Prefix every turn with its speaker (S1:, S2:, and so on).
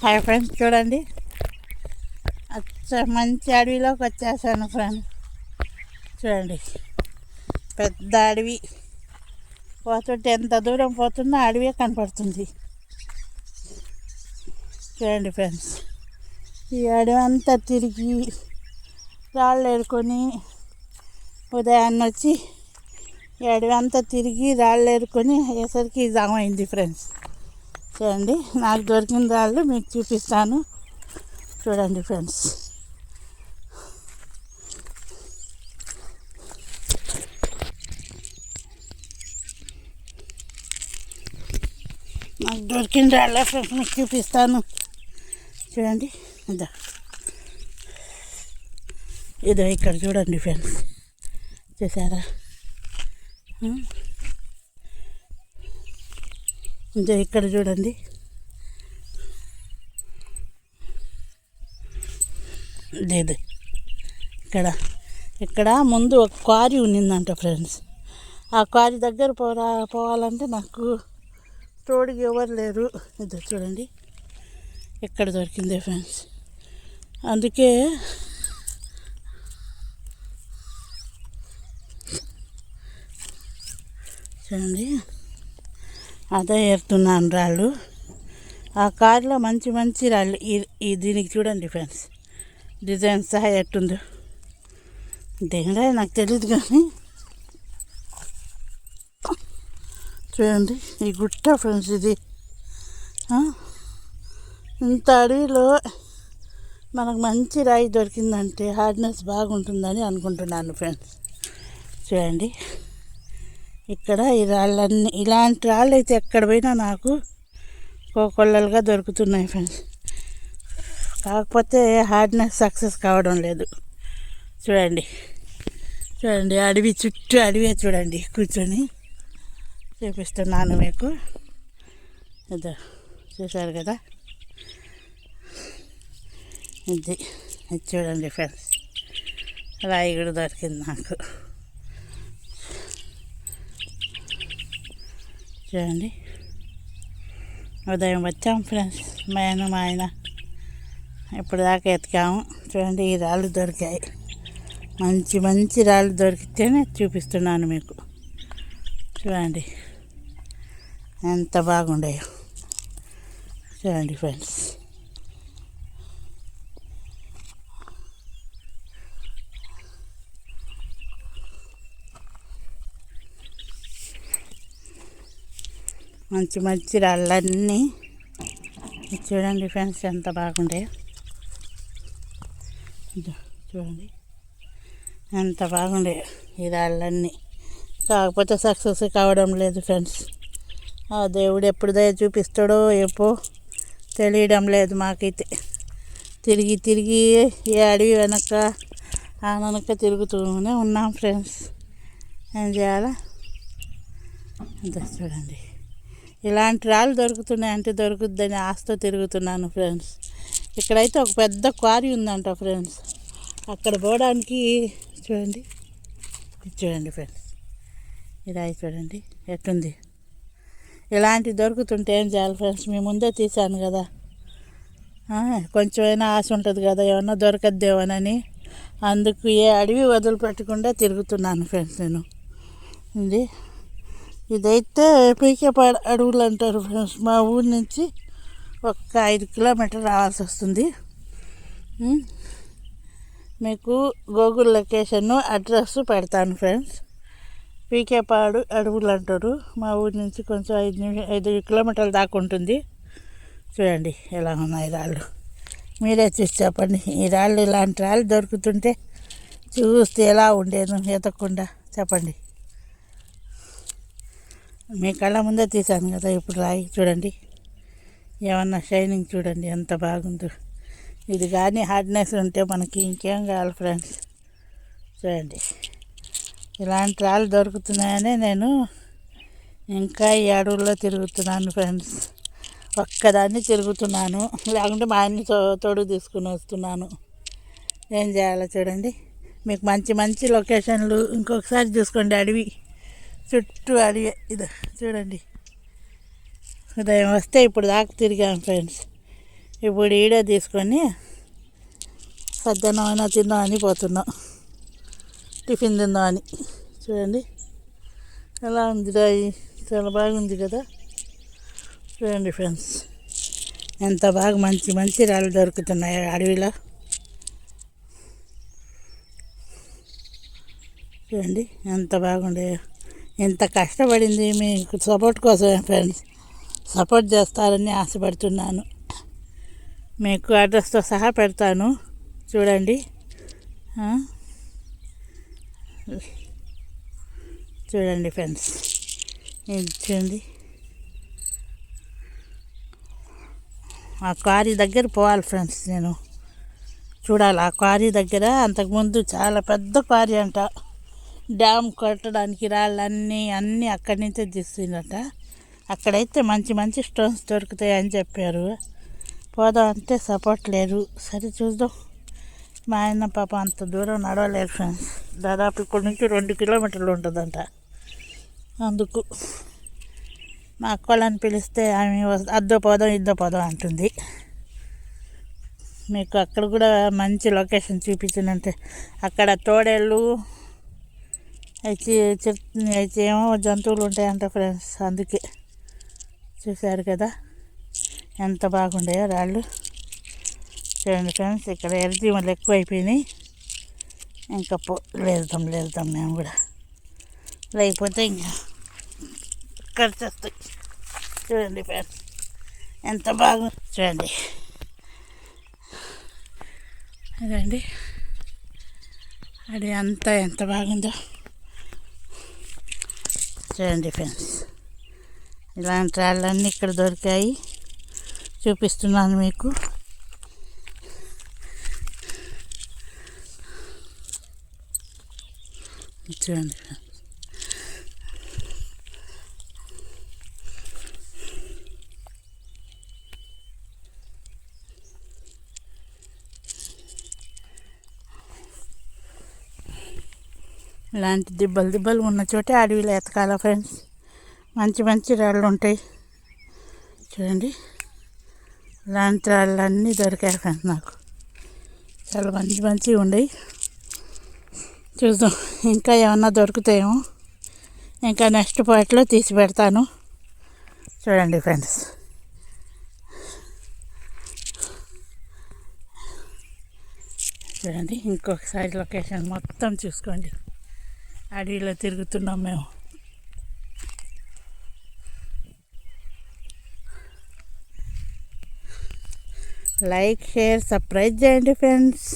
S1: Hi friends చూడండి. అచ్చ మంచి అడవిలోకి వచ్చేసాను ఫ్రెండ్ చూడండి. పెద్ద అడవి. పోతుంటే ఎంత దూరం పోతున్నా అడవి కనపడుతుంది. చూడండి ఫ్రెండ్స్ ఈ అడవి అంతా తిరిగి రాళ్ళు ఏరుకొని ఉదయాన్నే వచ్చి ఈ అడవి అంతా తిరిగి రాళ్ళు ఏరుకొని అయ్యేసరికి జామైంది ఫ్రెండ్స్ చూడండి నాకు దొరికిన రాళ్ళు మీకు చూపిస్తాను. చూడండి ఫ్రెండ్స్. నాకు దొరికిన రాళ్ళ ఫ్రెండ్స్ మీకు చూపిస్తాను. చూడండి. ఇదా. ఇదో ఇక్కడ చూడండి ఫ్రెండ్స్. చూసారా? ఇంకా ఇక్కడ చూడండి. లేదు ఇక్కడ. ఇక్కడ ముందు ఒక క్వారీ ఉన్నిందంట ఫ్రెండ్స్. ఆ క్వారీ దగ్గర పోరా పోవాలంటే నాకు తోడుకి ఎవరు లేరు. ఇది చూడండి. ఎక్కడ దొరికింది ఫ్రెండ్స్. అందుకే చూడండి. అదే ఏరుతున్నాను రాళ్ళు. ఆ కారులో మంచి మంచి రాళ్ళు. ఈ దీనికి చూడండి ఫ్రెండ్స్. డిజైన్ సహా ఎట్టుందో. దేవుడా నాకు తెలియదు కానీ. చూడండి ఈ గుట్ట ఫ్రెండ్స్ ఇది. ఇంత అడవిలో మనకు మంచి రాయి దొరికిందంటే హార్డ్నెస్ బాగుంటుందని అనుకుంటున్నాను ఫ్రెండ్స్. చూడండి. ఇక్కడ ఈ రాళ్ళన్నీ ఇలాంటి రాళ్ళు అయితే ఎక్కడ పోయినా నాకు కోకొల్లలుగా దొరుకుతున్నాయి ఫ్రెండ్స్ కాకపోతే హార్డ్నెస్ సక్సెస్ కావడం లేదు. చూడండి. చూడండి అడవి చుట్టూ అడవే చూడండి. కూర్చొని చూపిస్తున్నాను మీకు. ఇదో చూశారు కదా? ఇది ఇది చూడండి ఫ్రెండ్స్ రాయి కూడా దొరికింది నాకు. చూడండి ఉదయం వచ్చాం ఫ్రెండ్స్. నేను మా ఆయన ఇప్పుడు దాకా ఎతికాము. చూడండి ఈ రాళ్ళు దొరికాయి. మంచి మంచి రాళ్ళు దొరికితేనే చూపిస్తున్నాను మీకు. చూడండి ఎంత బాగుండాయో. చూడండి ఫ్రెండ్స్. మంచి మంచి రాళ్ళన్నీ. చూడండి ఫ్రెండ్స్ ఎంత బాగుండే. చూడండి. ఎంత బాగుండే ఈ రాళ్ళన్నీ. కాకపోతే సక్సెస్ కావడం లేదు ఫ్రెండ్స్. ఆ దేవుడు ఎప్పుడు దయ చూపిస్తాడో ఎప్పుడు తెలియడం లేదు మాకైతే. తిరిగి తిరిగి ఈ అడవి వెనక ఆ వెనక తిరుగుతూనే ఉన్నాం ఫ్రెండ్స్. ఏం చేయాలా? అంత చూడండి. ఇలాంటి రాళ్ళు దొరుకుతున్నాయంటే దొరుకుద్దని ఆశతో తిరుగుతున్నాను ఫ్రెండ్స్. ఇక్కడైతే ఒక పెద్ద క్వారీ ఉందంట ఫ్రెండ్స్. అక్కడ పోవడానికి చూడండి. చూడండి ఫ్రెండ్స్. ఇది చూడండి. ఎట్టుంది? ఇలాంటివి దొరుకుతుంటే ఏం చేయాలి ఫ్రెండ్స్? మీ ముందే తీశాను కదా. కొంచెమైనా ఆశ ఉంటుంది కదా ఏమన్నా దొరకద్దేమోనని. అందుకు ఏ అడవి వదిలిపెట్టకుండా తిరుగుతున్నాను ఫ్రెండ్స్ నేను. ఇది ఇదైతే పీకేపాడు అడవులు అంటారు ఫ్రెండ్స్. మా ఊరి నుంచి ఒక ఐదు కిలోమీటర్ రావాల్సి వస్తుంది. మీకు గూగుల్ లొకేషన్ అడ్రస్ పెడతాను ఫ్రెండ్స్. పీకేపాడు అడవులు అంటారు. మా ఊరి నుంచి కొంచెం ఐదు నిమి- ఐదు కిలోమీటర్ల దాకా ఉంటుంది. చూడండి ఎలా ఉన్నాయి రాళ్ళు. మీరే చూసి చెప్పండి. ఈ రాళ్ళు ఇలాంటి రాళ్ళు దొరుకుతుంటే చూస్తే ఎలా ఉండేది ఎతకుండా చెప్పండి. మీ కళ్ళ ముందే తీశాను కదా ఇప్పుడు రాయి చూడండి. ఏమన్నా షైనింగ్ చూడండి ఎంత బాగుందో. ఇది కానీ హార్డ్నెస్ ఉంటే మనకి ఇంకేం కావాలి ఫ్రెండ్స్? చూడండి. ఇలాంటి రాళ్ళు దొరుకుతున్నాయని నేను ఇంకా ఈ అడవుల్లో తిరుగుతున్నాను ఫ్రెండ్స్. ఒక్కదాన్ని తిరుగుతున్నాను. లేకుంటే మా ఆయన్ని తో తోడు తీసుకుని వస్తున్నాను. ఏం చేయాలో చూడండి. మీకు మంచి మంచి లొకేషన్లు ఇంకొకసారి చూసుకోండి అడవి. చుట్టూ అడిగే ఇది. చూడండి. ఉదయం వస్తే ఇప్పుడు దాకా తిరిగాం ఫ్రెండ్స్. ఇప్పుడు ఈడే తీసుకొని సజ్జనమైన తిన్నాం అని పోతున్నాం. టిఫిన్ తిందాం అని. చూడండి. ఎలా ఉంది రాయి చాలా బాగుంది కదా? చూడండి ఫ్రెండ్స్. ఎంత బాగా మంచి మంచి రాళ్ళు దొరుకుతున్నాయి అడవిలో. చూడండి. ఎంత బాగుండే. ఎంత కష్టపడింది మీకు సపోర్ట్ కోసమే ఫ్రెండ్స్. సపోర్ట్ చేస్తారని ఆశపడుతున్నాను. మీకు అడ్రస్తో సహా పెడతాను. చూడండి. చూడండి ఫ్రెండ్స్. ఇచ్చింది ఆ క్వారీ దగ్గర పోవాలి ఫ్రెండ్స్ నేను. చూడాలి ఆ క్వారీ దగ్గర అంతకుముందు చాలా పెద్ద క్వారీ అంట. డ్యామ్ కట్టడానికి రాళ్ళన్నీ అన్నీ అక్కడి నుంచే తీస్తున్నట. అక్కడైతే మంచి మంచి స్టోన్స్ దొరుకుతాయి అని చెప్పారు. పోదాం అంటే సపోర్ట్ లేదు. సరే చూద్దాం. మా ఆయన పాప అంత దూరం నడవలేరు ఫ్రెండ్స్. దాదాపు ఇక్కడ నుంచి రెండు కిలోమీటర్లు ఉంటుందంట. అందుకు మా అక్క పిలిస్తే ఆమె అద్దో పోదాం ఇద్దో పోదాం అంటుంది. మీకు అక్కడ కూడా మంచి లొకేషన్ చూపించిందంటే అక్కడ తోడేళ్ళు అయితే అయితే ఏమో జంతువులు ఉంటాయంట ఫ్రెండ్స్. అందుకే చూశారు కదా. ఎంత బాగుండాయో రాళ్ళు. చూడండి ఫ్రెండ్స్ ఇక్కడ ఎర్రజీమలు ఎక్కువ అయిపోయినాయి ఇంకా పో లేదుతాం లేదుతాం మేము కూడా. లేకపోతే ఇంకా ఖర్చేస్తాయి చూడండి ఫ్రెండ్స్ ఎంత బాగుంది చూడండి. అదండి. అది అంతా ఎంత బాగుందో. చూడండి ఫ్రెండ్స్ ఇలాంటి రాళ్ళన్నీ ఇక్కడ దొరికాయి. చూపిస్తున్నాను మీకు. చూడండి ఫ్రెండ్స్ ఇలాంటి దిబ్బలు దిబ్బలు ఉన్న చోటే అడవిలో ఎతకాల ఫ్రెండ్స్ మంచి మంచి రాళ్ళు ఉంటాయి. చూడండి. ఇలాంటి రాళ్ళు అన్నీ దొరికాయి ఫ్రెండ్స్ నాకు. చాలా మంచి మంచివి ఉన్నాయి చూద్దాం. ఇంకా ఏమన్నా దొరుకుతాయేమో ఇంకా నెక్స్ట్ పార్ట్లో తీసి పెడతాను. చూడండి ఫ్రెండ్స్ చూడండి. ఇంకొకసారి లొకేషన్ మొత్తం చూసుకోండి. అడవిలో తిరుగుతున్నాం మేము లైక్ షేర్ సబ్స్క్రైబ్ చేయండి ఫ్రెండ్స్